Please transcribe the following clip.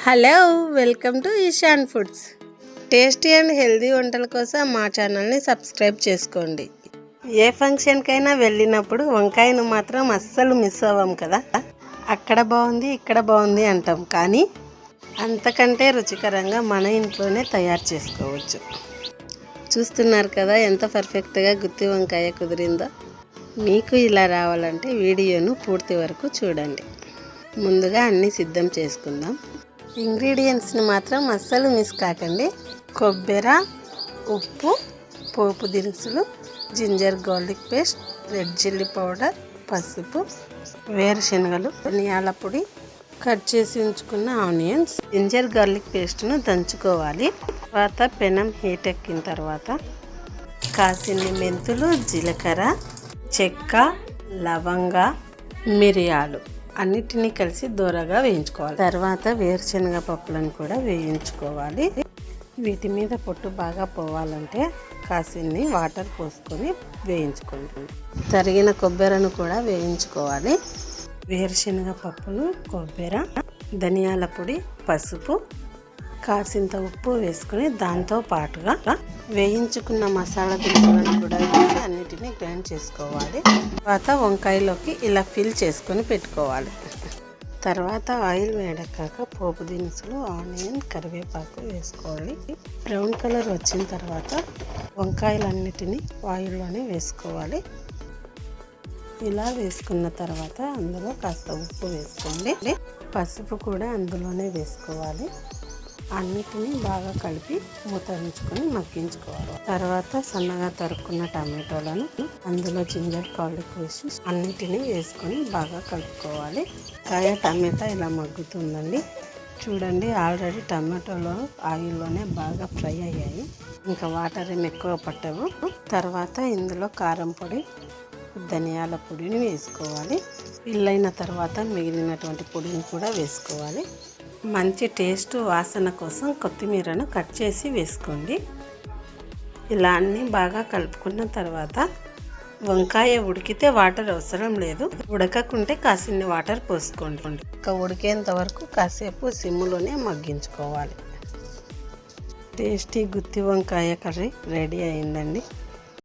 Hello welcome to Eshan foods. Tasty and healthy వంటల కోసం మా ఛానల్ని సబ్స్క్రైబ్ చేసుకోండి. ఏ ఫంక్షన్కైనా వెళ్ళినప్పుడు వంకాయను మాత్రం అస్సలు మిస్ అవ్వం కదా? అక్కడ బాగుంది ఇక్కడ బాగుంది అంటాం. కానీ అంతకంటే రుచికరంగా మన ఇంట్లోనే తయారు చేసుకోవచ్చు. చూస్తున్నారు కదా ఎంత పర్ఫెక్ట్గా గుత్తి వంకాయ కుదిరిందో? మీకు ఇలా రావాలంటే వీడియోను పూర్తి వరకు చూడండి. ముందుగా అన్నీ సిద్ధం చేసుకుందాం. ఇంగ్రీడియంట్స్ని మాత్రం అస్సలు మిస్ కాకండి. కొబ్బరి ఉప్పు పోపు దినుసులు ginger garlic paste red chilli powder పసుపు వేరుశనగలు ధనియాల పొడి కట్ చేసి ఉంచుకున్న ఆనియన్స్ జింజర్ గార్లిక్ పేస్ట్ను దంచుకోవాలి. తర్వాత పెనం హీట్ ఎక్కిన తర్వాత కాసిన్ని మెంతులు జీలకర్ర చెక్క లవంగ మిరియాలు. అన్నిటినీ కలిసి దూరగా వేయించుకోవాలి. తర్వాత వేరుశనగ పప్పులను కూడా వేయించుకోవాలి. వీటి మీద పొట్టు బాగా పోవాలంటే కాసిన్ని వాటర్ పోసుకొని వేయించుకుంటుంది తరిగిన కొబ్బరిను కూడా వేయించుకోవాలి. వేరుశనగ పప్పులు కొబ్బరి ధనియాల పొడి పసుపు కాసింత ఉప్పు వేసుకుని దాంతో పాటుగా వేయించుకున్న మసాలా దినుసులను కూడా వేసి అన్నిటినీ గ్రైండ్ చేసుకోవాలి. తర్వాత వంకాయలోకి ఇలా ఫిల్ చేసుకొని పెట్టుకోవాలి. తర్వాత ఆయిల్ వేడక్కాక పోపు దినుసులు ఆనియన్ కరివేపాకు వేసుకోవాలి. బ్రౌన్ కలర్ వచ్చిన తర్వాత వంకాయలన్నిటినీ ఆయిల్లోనే వేసుకోవాలి. ఇలా వేసుకున్న తర్వాత అందులో కాస్త ఉప్పు వేసుకోండి. పసుపు కూడా అందులోనే వేసుకోవాలి. అన్నిటినీ బాగా కలిపి మూత ఉంచుకొని మగ్గించుకోవాలి. తర్వాత సన్నగా తరుక్కున్న టమాటోలను అందులో జింజర్ గార్లిక్ వేసి అన్నిటినీ వేసుకొని బాగా కలుపుకోవాలి. కాయ టమాటా ఇలా మగ్గుతుందండి. చూడండి ఆల్రెడీ టమాటోలో ఆయిల్లోనే బాగా ఫ్రై అయ్యాయి. ఇంకా వాటర్ ఏమి ఎక్కువ పట్టవు. తర్వాత ఇందులో కారం పొడి ధనియాల పొడిని వేసుకోవాలి. పిల్లైన తర్వాత మిగిలినటువంటి పొడిని కూడా వేసుకోవాలి. మంచి టేస్ట్ వాసన కోసం కొత్తిమీరను కట్ చేసి వేసుకోండి. ఇలా అన్నీ బాగా కలుపుకున్న తర్వాత వంకాయ ఉడికితే వాటర్ అవసరం లేదు. ఉడకకుంటే కాసిన్ని వాటర్ పోసుకోండి. ఇంకా ఉడికేంత వరకు కాసేపు సిమ్లోనే మగ్గించుకోవాలి. టేస్టీ గుత్తి వంకాయ కర్రీ రెడీ అయిందండి.